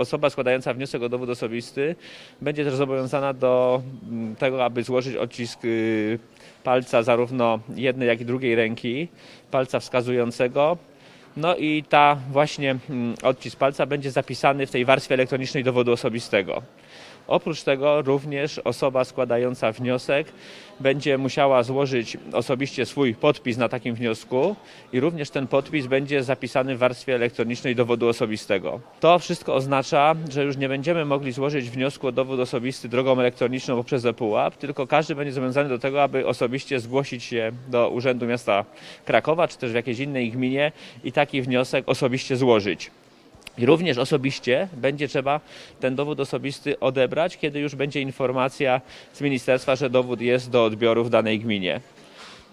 osoba składająca wniosek o dowód osobisty będzie też zobowiązana do mm, tego, aby złożyć odcisk y, palca zarówno jednej, jak i drugiej ręki, palca wskazującego. No i ta właśnie mm, odcisk palca będzie zapisany w tej warstwie elektronicznej dowodu osobistego. Oprócz tego również osoba składająca wniosek będzie musiała złożyć osobiście swój podpis na takim wniosku i również ten podpis będzie zapisany w warstwie elektronicznej dowodu osobistego. To wszystko oznacza, że już nie będziemy mogli złożyć wniosku o dowód osobisty drogą elektroniczną poprzez ePUAP, tylko każdy będzie zobowiązany do tego, aby osobiście zgłosić się do Urzędu Miasta Krakowa czy też w jakiejś innej gminie i taki wniosek osobiście złożyć. I również osobiście będzie trzeba ten dowód osobisty odebrać, kiedy już będzie informacja z ministerstwa, że dowód jest do odbioru w danej gminie.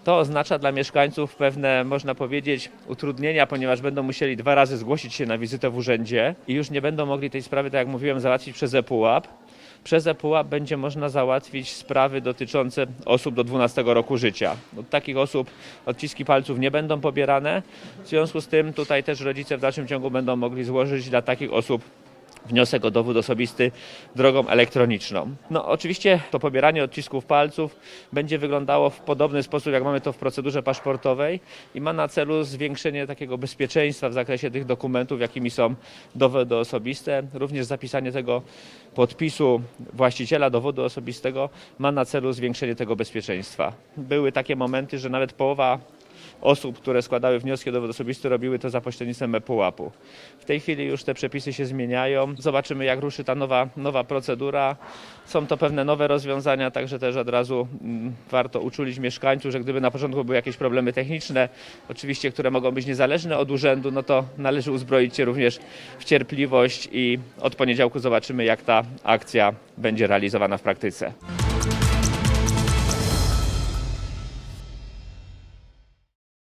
To oznacza dla mieszkańców pewne, można powiedzieć, utrudnienia, ponieważ będą musieli dwa razy zgłosić się na wizytę w urzędzie i już nie będą mogli tej sprawy, tak jak mówiłem, załatwić przez ePUAP. Przez ePUAP będzie można załatwić sprawy dotyczące osób do 12 roku życia. Od takich osób odciski palców nie będą pobierane. W związku z tym tutaj też rodzice w dalszym ciągu będą mogli złożyć dla takich osób wniosek o dowód osobisty drogą elektroniczną. No oczywiście to pobieranie odcisków palców będzie wyglądało w podobny sposób, jak mamy to w procedurze paszportowej i ma na celu zwiększenie takiego bezpieczeństwa w zakresie tych dokumentów, jakimi są dowody osobiste. Również zapisanie tego podpisu właściciela dowodu osobistego ma na celu zwiększenie tego bezpieczeństwa. Były takie momenty, że nawet połowa osób, które składały wnioski o dowód osobisty, robiły to za pośrednictwem ePUAP-u. W tej chwili już te przepisy się zmieniają. Zobaczymy, jak ruszy ta nowa, nowa procedura. Są to pewne nowe rozwiązania, także też od razu mm, warto uczulić mieszkańców, że gdyby na początku były jakieś problemy techniczne, oczywiście, które mogą być niezależne od urzędu, no to należy uzbroić się również w cierpliwość i od poniedziałku zobaczymy, jak ta akcja będzie realizowana w praktyce.